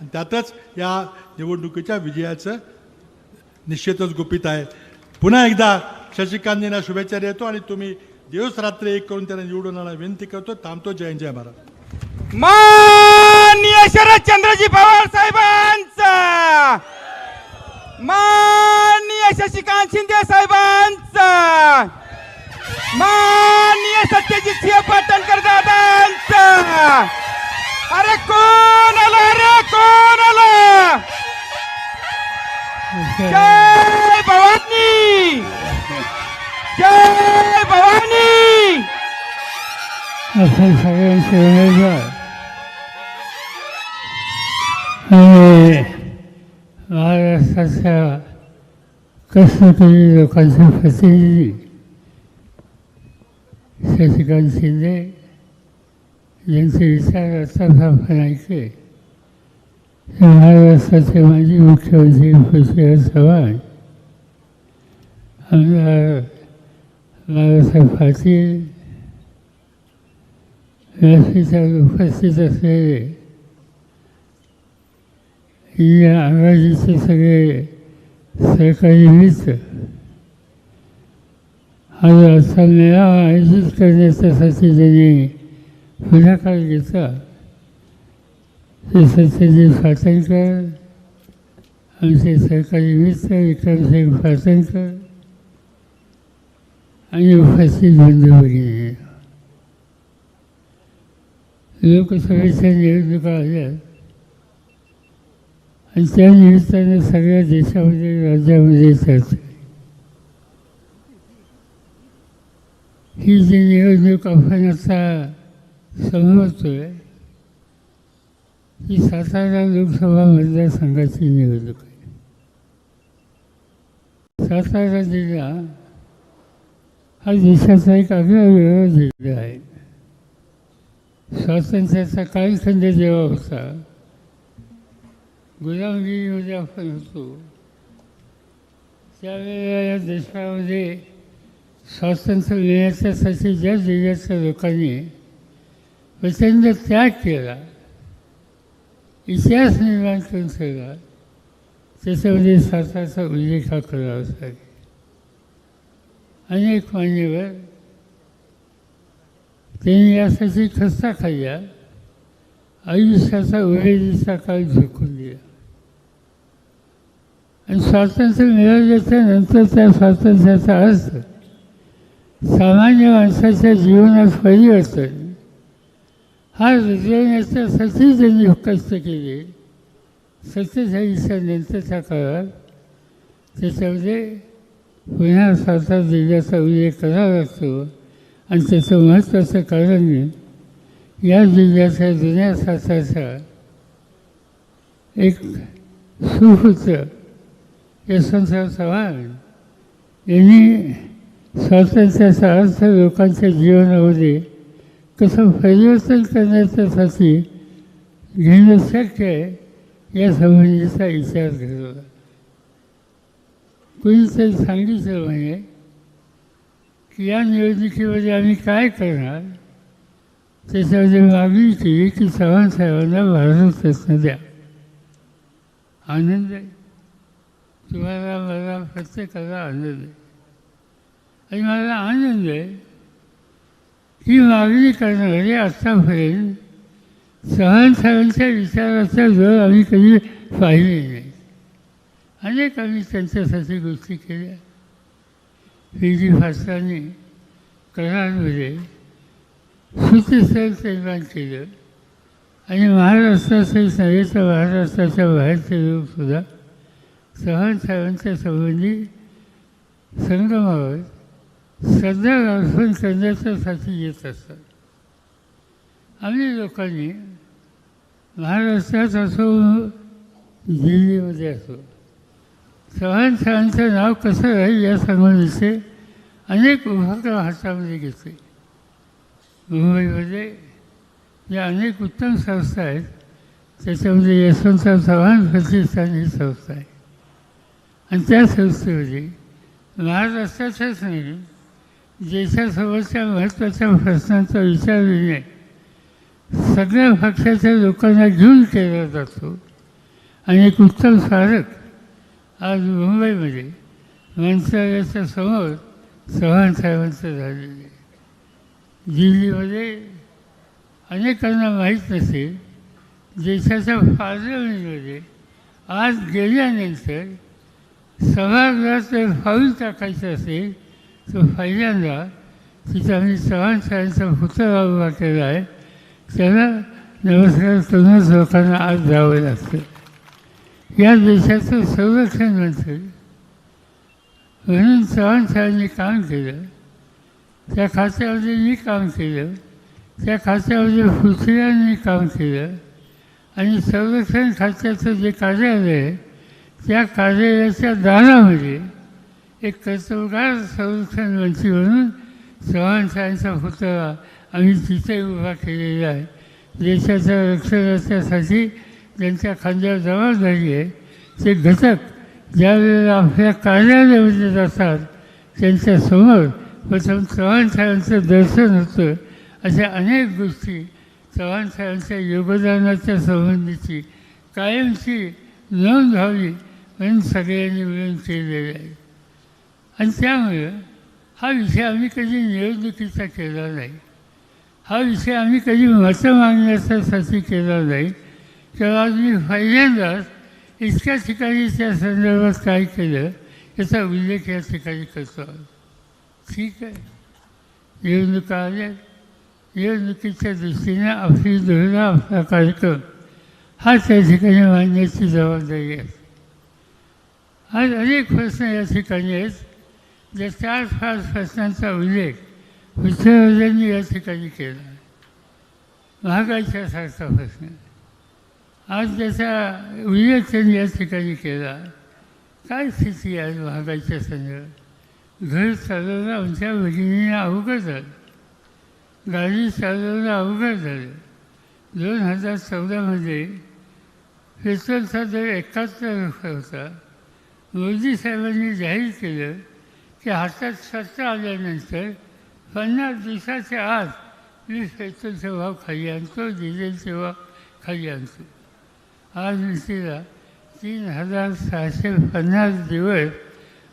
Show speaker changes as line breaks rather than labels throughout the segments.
आणि त्यातच या निवडणुकीच्या विजयाचं निश्चितच गुपित आहे. पुन्हा एकदा शशिकांतजींना शुभेच्छा देतो आणि तुम्ही दिवस रात्र एक करून त्यांना निवडून आणायला विनंती करतो. थांबतो. जय जय महाराज
माननीय शरदचंद्रजी पवार साहेबांचा! मान्य शशिकांत शिंदे साहेबांचा! मान्य सत्यजित सिंह पाटणकर दादांचा! अरे कोण आला
असं सगळ्यांचे उमेदवार आणि महाराष्ट्राच्या कष्टकरी लोकांचे प्रतिनिधी शशिकांत शिंदे यांचे विचार आताच आपण ऐकले ते महाराष्ट्राचे माजी मुख्यमंत्री पृथ्वीराज चव्हाण आमदार बाळासाहेब पाटील व्यासपीठावर उपस्थित असलेले या आघाडीचे सगळे सरकारी मित्र आज असा मेळावा आयोजित करण्याच्यासाठी त्यांनी पुढाकार घेतला ते सत्यजित पाटणकर आमचे सरकारी मित्र विक्रमसिंग पाटणकर आणि उपस्थित बंधू भगिनी लोकसभेच्या निवडणुका आल्या आणि त्या निमित्तानं सगळ्या देशामध्ये राज्यामध्ये चर्चा ही जी निवडणूक आपण आता समजतोय ही सातारा लोकसभा मतदारसंघाची निवडणूक आहे. सातारा जिल्हा हा देशाचा एक आगळा जिल्हा आहे. स्वातंत्र्याचा कालखंड जेव्हा होता गुलामगिरीमध्ये आपण होतो. त्यावेळेला या देशामध्ये स्वातंत्र्य मिळण्याच्यासाठी ज्या जिल्ह्याच्या लोकांनी प्रचंड त्याग केला इतिहास निर्माण करून ठेवला त्याच्यामध्ये स्वतःचा उल्लेख हा करावाच लागेल. अनेक मान्यवर त्यांनी यासाठी खस्ता खाल्ल्या. आयुष्याचा उरेलीचा काळ झोकून दिला. आणि स्वातंत्र्य मिळाल्याच्या नंतर त्या स्वातंत्र्याचा अर्थ सामान्य माणसाच्या जीवनात परिवर्तन हा रुजवण्याच्यासाठी त्यांनी कष्ट केले. सत्तेचाळीसच्या नंतरच्या काळात त्याच्यामध्ये पुन्हा स्वातंत्र्य दिल्याचा उल्लेख करावा लागतो. आणि त्याचं महत्त्वाचं कारण या जिल्ह्याचा जुन्या सातारचा एक सुहृत यशवंतराव चव्हाण यांनी स्वातंत्र्याचा अर्थ लोकांच्या जीवनामध्ये कसं परिवर्तन करण्याच्यासाठी घेणं शक्य आहे या संबंधीचा विचार घडवला कुणीतरी सांगितलं म्हणजे या निवडणुकीमध्ये आम्ही काय करणार? त्याच्यामध्ये मागणी केली की चव्हाण साहेबांना भारत रत्न द्या. आनंद आहे. तुम्हाला मला प्रत्येकाला आनंद आहे. आणि मला आनंद आहे ही मागणी करणारे आत्तापर्यंत चव्हाण साहेबांच्या विचाराचा जर आम्ही कधी पाहिले नाही. अनेक आम्ही त्यांच्यासाठी गोष्टी केल्या. पी जी फास्टांनी करारमध्ये सुचिस्थळ निर्माण केलं. आणि महाराष्ट्राचेच नव्हे तर महाराष्ट्राच्या बाहेरचे लोकसुद्धा चव्हाण साहेबांच्या संबंधी संगमावर श्रद्धा अर्पण करण्याच्यासाठी येत असतात आम्ही लोकांनी महाराष्ट्रात असो दिल्लीमध्ये असो चव्हाण साहेबांचं नाव कसं राहील या संबंधीचे अनेक उपक्रम हातामध्ये घेतले मुंबईमध्ये या अनेक उत्तम संस्था आहेत त्याच्यामध्ये यशवंतराव चव्हाण प्रतिष्ठान ही संस्था आहे आणि त्या संस्थेमध्ये महाराष्ट्राच्याच नाही देशासोबतच्या महत्त्वाच्या प्रश्नांचा विचार विनय सगळ्या पक्षाच्या लोकांना घेऊन केला जातो आणि एक उत्तम स्मारक आज मुंबईमध्ये मंत्रालयाच्या समोर चव्हाण साहेबांचं झालेलं आहे. दिल्लीमध्ये अनेकांना माहीत नसेल देशाच्या पार्लमेंटमध्ये आज गेल्यानंतर सभागृहात जर फाऊल टाकायचं असेल तर पहिल्यांदा तिथं आम्ही चव्हाण साहेबांचा पुतळा उभा केला आहे. त्याला नमस्कार करूनच लोकांना आज जावं लागतं. या देशाचं संरक्षण मंत्री म्हणून चव्हाण साहेबांनी काम केलं. त्या खात्यामध्ये मी काम केलं. त्या खात्यामध्ये पृथ्वीराजांनी काम केलं. आणि संरक्षण खात्याचं जे कार्यालय आहे त्या कार्यालयाच्या दारामध्ये एक कर्तव्यगार संरक्षण मंत्री म्हणून चव्हाण साहेबांचा पुतळा आम्ही तिथे उभा केलेला आहे. देशाच्या रक्षणाच्यासाठी त्यांच्या खांद्यावर जबाबदारी आहे. ते घटक ज्यावेळेला आपल्या कार्यालयामध्ये जातात त्यांच्यासमोर प्रथम चव्हाण साहेबांचं दर्शन होतं. अशा अनेक गोष्टी चव्हाण साहेबांच्या योगदानाच्या संबंधीची कायमची नोंद व्हावी म्हणून सगळ्यांनी मिळून केलेले आहे. आणि त्यामुळं हा विषय आम्ही कधी निवडणुकीचा केला नाही. हा विषय आम्ही कधी मतं मागण्याच्यासाठी केला नाही. तेव्हा मी पहिल्यांदाच इतक्या ठिकाणी त्या संदर्भात काय केलं याचा उल्लेख या ठिकाणी करतो. ठीक आहे. निवडणुका आल्या निवडणुकीच्या दृष्टीने आपली धोरणं आपला कार्यक्रम हा त्या ठिकाणी मांडण्याची जबाबदारी आहे. आज अनेक प्रश्न या ठिकाणी आहेत. ज्या चार पाच प्रश्नांचा उल्लेख विचारवाद्यांनी या ठिकाणी केला. महागाईच्या सारखा प्रश्न. आज त्याचा विवेचन या ठिकाणी केला काय स्थिती आहे महागाईच्या संदर्भात घर चालवणं आमच्या भगिनीने अवघड झालं. गाडी चालवणं अवघड झालं. दोन हजार चौदामध्ये पेट्रोलचा दर एकाहत्तर रुपये होता. मोदी साहेबांनी जाहीर केलं की हातात सत्ता आल्यानंतर पन्नास दिवसाच्या आत मी पेट्रोलचा भाव खाली आणतो डिझेलचा भाव खाली आणतो. आज मितीला तीन हजार सहाशे पन्नास दिवस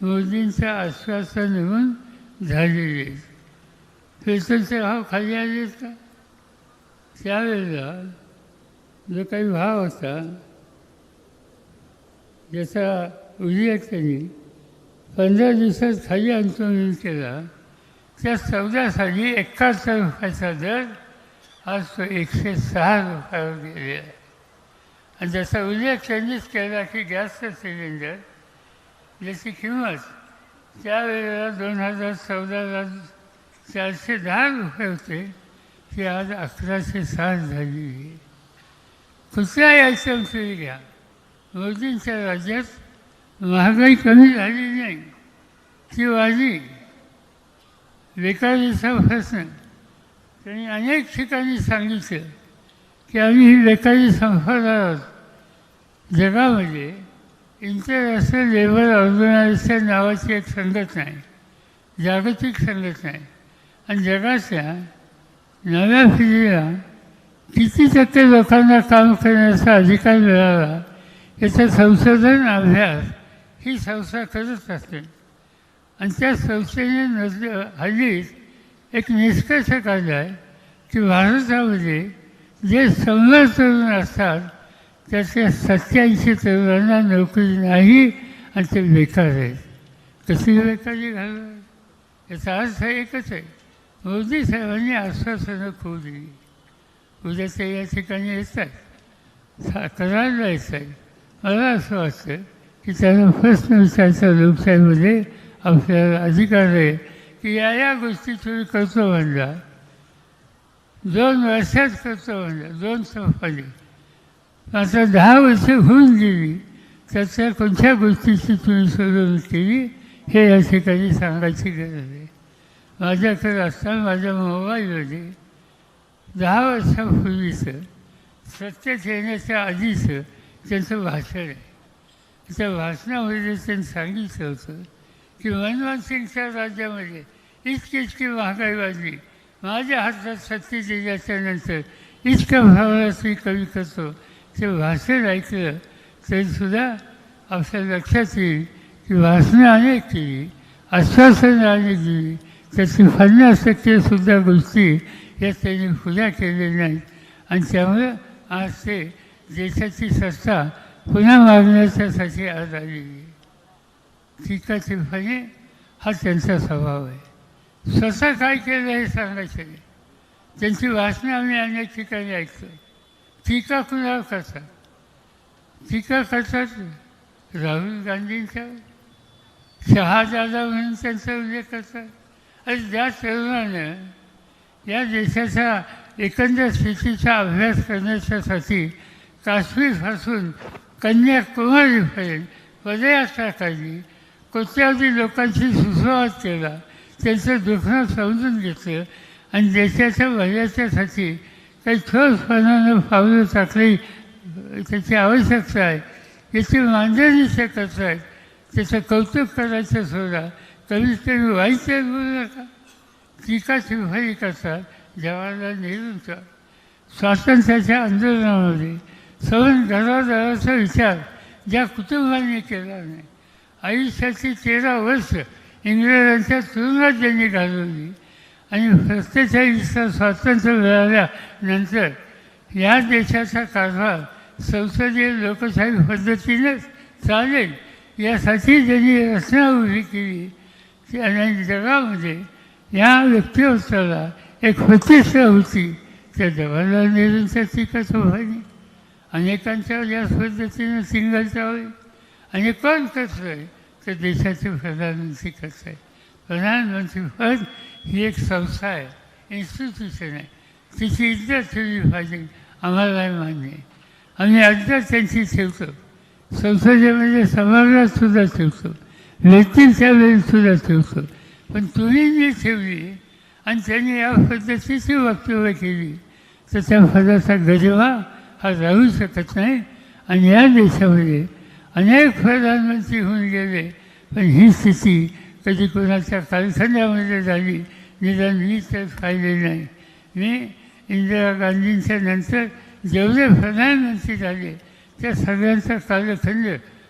मोदींचं आश्वासन होऊन झालेले. पेट्रोलचे भाव खाली आले का? त्यावेळेला जो काही भाव होता ज्याचा उल्लेख त्यांनी पंधरा दिवसात खाली आणतो म्हणून केला त्या चौदासाठी एकाहत्तर रुपयाचा दर आज तो एकशे सहा रुपयावर गेलेला आहे. आणि जसा उल्लेख त्यांनीच केला की गॅसचं सिलेंडर ज्याची किंमत त्यावेळेला दोन हजार चौदाला चारशे दहा रुपये होते ती आज अकराशे साठ झाली आहे. कुठल्याही आयटम तुम्ही घ्या मोदींच्या राज्यात महागाई कमी झाली नाही ती वाढली. बेकारीचा प्रश्न त्यांनी अनेक ठिकाणी सांगितलं. की आम्ही ही बेकारी संपवणार जगामध्ये इंटरनॅशनल लेबर ऑर्गनायझेशन नावाची एक संघटना आहे. जागतिक संघटना आहे. आणि जगाच्या नव्या पिढीला किती टक्के लोकांना काम करण्याचा अधिकार मिळाला याचं संशोधन अभ्यास ही संस्था करत असते. आणि त्या संस्थेने नज हल्लीच एक निष्कर्ष काढला आहे की भारतामध्ये जे शंभर तरुण असतात त्याच्या सत्याऐंशी तरुणांना नोकरी नाही आणि ते बेकार आहेत. कशी बेकारी घालणार याचा अर्थ एकच आहे. मोदी साहेबांनी आश्वासनं खूप दिली उद्या ते या ठिकाणी येत आहेत करार जायचं आहे. मला असं वाटतं की त्यांना प्रश्न विचारायचा लोकशाहीमध्ये आपल्याला अधिकार आहे की या या गोष्टी तुम्ही करतो म्हणला दोन वर्षात करतो म्हणला दोन संपाने आता दहा वर्ष होऊन गेली त्याच्या कोणत्या गोष्टीची तुम्ही सोडवणूक केली हे या ठिकाणी सांगायची गरज आहे. माझ्याकडे असताना माझ्या मोबाईलमध्ये दहा वर्षापूर्वीचं सत्तेत येण्याच्या आधीचं त्यांचं भाषण आहे. त्या भाषणामध्ये त्यांनी सांगितलं होतं की मनमोहन सिंगच्या राज्यामध्ये इतकी इतकी महागाई वाढली माझ्या हातात सत्तेत दिल्याच्या इतकं भावात मी कमी करतो ते भाषण ऐकलं तरीसुद्धा आपल्या लक्षात येईल की भाषणं अनेक केली. आश्वासनं अनेक दिली त्याची पन्नास टक्केसुद्धा गोष्टी या त्यांनी खुल्या केलेल्या नाहीत. आणि त्यामुळं आज ते देशाची सत्ता पुन्हा मागण्याच्यासाठी आज आलेली आहे. टीका टिप्पणी हा त्यांचा स्वभाव आहे. स्वतः काय केलं हे सांगायचं नाही. त्यांची भाषणं आम्ही अनेक ठिकाणी ऐकतो टीका कुणावर करतात? टीका करतात राहुल गांधींच्या? शहाजादा म्हणून त्यांचा उल्लेख करतात? आणि ज्या तरुणानं या देशाच्या एकंदर स्थितीचा अभ्यास करण्याच्यासाठी काश्मीरपासून कन्याकुमारीपर्यंत पदयात्रा काढली. कोट्यावधी लोकांशी सुसंवाद केला. त्यांचं दुखणं समजून घेतलं आणि देशाच्या भल्याच्यासाठी काही ठोसपणानं पावलं टाकली त्याची आवश्यकता आहे. याची मांडणी ते करत आहेत त्याचं कौतुक करायचं सोडा कमीत कमी वाईट तर बोलू नका. टीका शिफारी करतात जवाहरलाल नेहरूंचा स्वातंत्र्याच्या आंदोलनामध्ये सवन घरादाराचा विचार ज्या कुटुंबांनी केला नाही. आयुष्याची तेरा वर्ष इंग्रजांच्या तुरुंगात त्यांनी घालवली आणि सत्तेचाळीसचं स्वातंत्र्य मिळाल्यानंतर या देशाचा कारभार संसदीय लोकशाही पद्धतीनेच चालेल यासाठी ज्यांनी रचना उभी केली. ती आणि जगामध्ये या व्यक्तिमत्वाला एक प्रतिष्ठा होती. त्या जवाहरलाल नेहरूंच्या टीकाचं व्हायने अनेकांच्या याच पद्धतीनं सिंगल चावली आणि कोण कसं आहे? तर देशाचे प्रधानमंत्री कसं? आहे प्रधानमंत्री पद ही एक संस्था आहे. इन्स्टिट्यूशन आहे. तिची इज्जत ठेवली पाहिजे आम्हाला मान्य आहे. आम्ही अद्याप त्यांची ठेवतो. संसदेमध्ये समाजातसुद्धा ठेवतो. व्यक्तींच्या वेळीसुद्धा ठेवतो. पण तुम्ही जी ठेवली आणि त्यांनी या पद्धतीची वक्तव्य केली तर त्या पदाचा गरिमा हा राहू शकत नाही. आणि या देशामध्ये अनेक प्रधानमंत्री होऊन गेले. पण ही स्थिती कधी कोणाच्या कारखान्यामध्ये झाली निदान मी तर पाहिले नाही. मी इंदिरा गांधींच्या नंतर जेवढे प्रधानमंत्री झाले त्या सगळ्यांचा कालखंड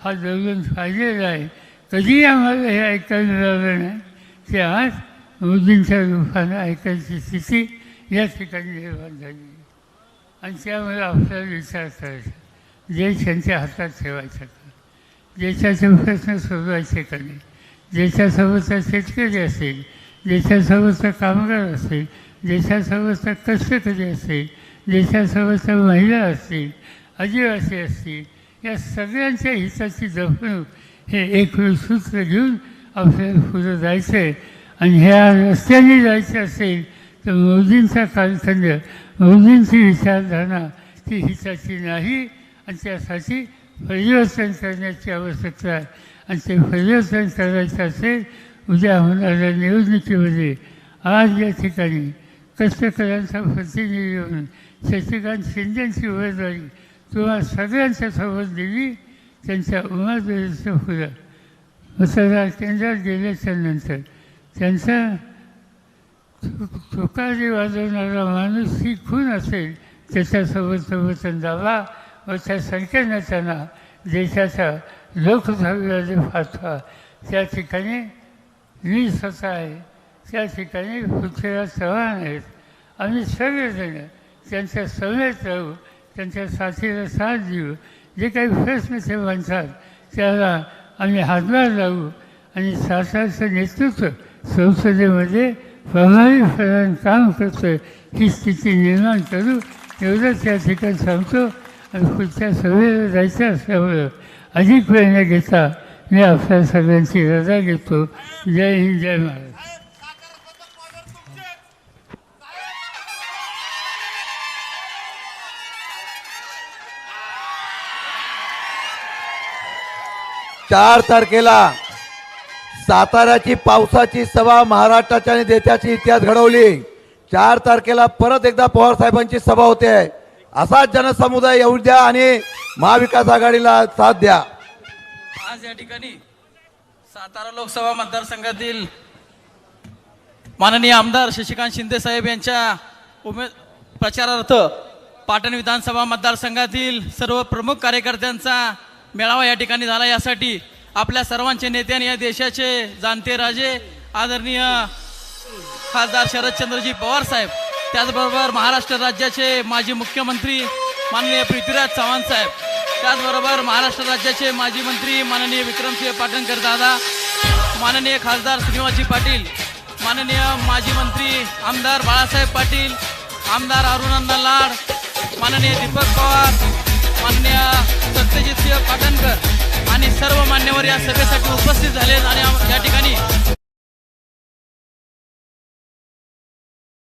हा जवळून पाहिलेला आहे. कधी आम्हाला हे ऐकायला मिळालं नाही? ते आज मोदींच्या रूपानं ऐकायची स्थिती या ठिकाणी निर्माण झाली. आणि त्यामुळे आपल्याला विचार करायचा देश त्यांच्या हातात ठेवायचा का देशाचे प्रश्न का नाही देशासोबतचा शेतकरी असेल देशासोबतचा कामगार असेल देशासोबतचा कष्टकरी असेल देशासोबतच्या महिला असतील आदिवासी असतील या सगळ्यांच्या हिताची जपणूक हे एक सूत्र घेऊन आपल्याला पुढं जायचं आहे आणि ह्या रस्त्याने जायचं असेल तर मोदींचा कालखंड मोदींची विचारधारणा ती हिताची नाही आणि त्यासाठी परिवर्तन करण्याची आवश्यकता आहे आणि ते परिवर्तन करायचं असेल उद्या होणाऱ्या निवडणुकीमध्ये आज या ठिकाणी कष्टकऱ्यांचा प्रतिनिधी म्हणून शशिकांत शिंदेची उमेदवारी किंवा सगळ्यांच्या सोबत दिली त्यांच्या उमेदवारीचं फुलं मतदार केंद्रात गेल्याच्यानंतर त्यांचा तुकारी वाजवणारा माणूस ही खून असेल त्याच्यासोबत समर्थन दावा व त्या संख्येनं त्यांना देशाच्या लोकसभेमध्ये पाठवा त्या ठिकाणी मी स्वतः आहे. त्या ठिकाणी पृथ्वीराज चव्हाण आहेत. आम्ही सगळेजण त्यांच्या समेत राहू त्यांच्या साथीला साथ देऊ. जे काही प्रश्न ते म्हणतात त्याला आम्ही हातभार लावू आणि शासनाचं नेतृत्व संसदेमध्ये प्रभावीपणाने काम करतं ही स्थिती निर्माण करू. एवढंच या ठिकाणी सांगतो. आणि पुढच्या सभेला जायचं असल्यामुळं अधिक वेळ न घेता मी आपल्या सगळ्यांची रजा घेतो. जय हिंद जय महाराज.
चार तारखेला साताऱ्याची पावसाची सभा महाराष्ट्राच्या आणि देशाची इतिहास घडवली. चार तारखेला परत एकदा पवार साहेबांची सभा होते. असाच जनसमुदाय येऊ द्या आणि महाविकास आघाडीला साथ द्या.
आज या ठिकाणी सातारा लोकसभा मतदारसंघातील माननीय आमदार शशिकांत शिंदे साहेब यांच्या उमेद प्रचारार्थ पाटण विधानसभा मतदारसंघातील सर्व प्रमुख कार्यकर्त्यांचा मेळावा या ठिकाणी झाला. यासाठी आपल्या सर्वांचे नेते आणि या देशाचे जाणते राजे आदरणीय खासदार शरदचंद्रजी पवार साहेब त्याचबरोबर महाराष्ट्र राज्याचे माजी मुख्यमंत्री माननीय पृथ्वीराज चव्हाण साहेब. त्याचबरोबर महाराष्ट्र राज्याचे माजी मंत्री माननीय विक्रमसिंह पाटणकर दादा माननीय खासदार श्रीनिवासजी पाटील माननीय माजी मंत्री आमदार बाळासाहेब पाटील आमदार अरुणांना लाड माननीय दीपक पवार माननीय सत्यजितसिंह पाटणकर आणि सर्व मान्यवर या सभेसाठी उपस्थित झाले आणि या ठिकाणी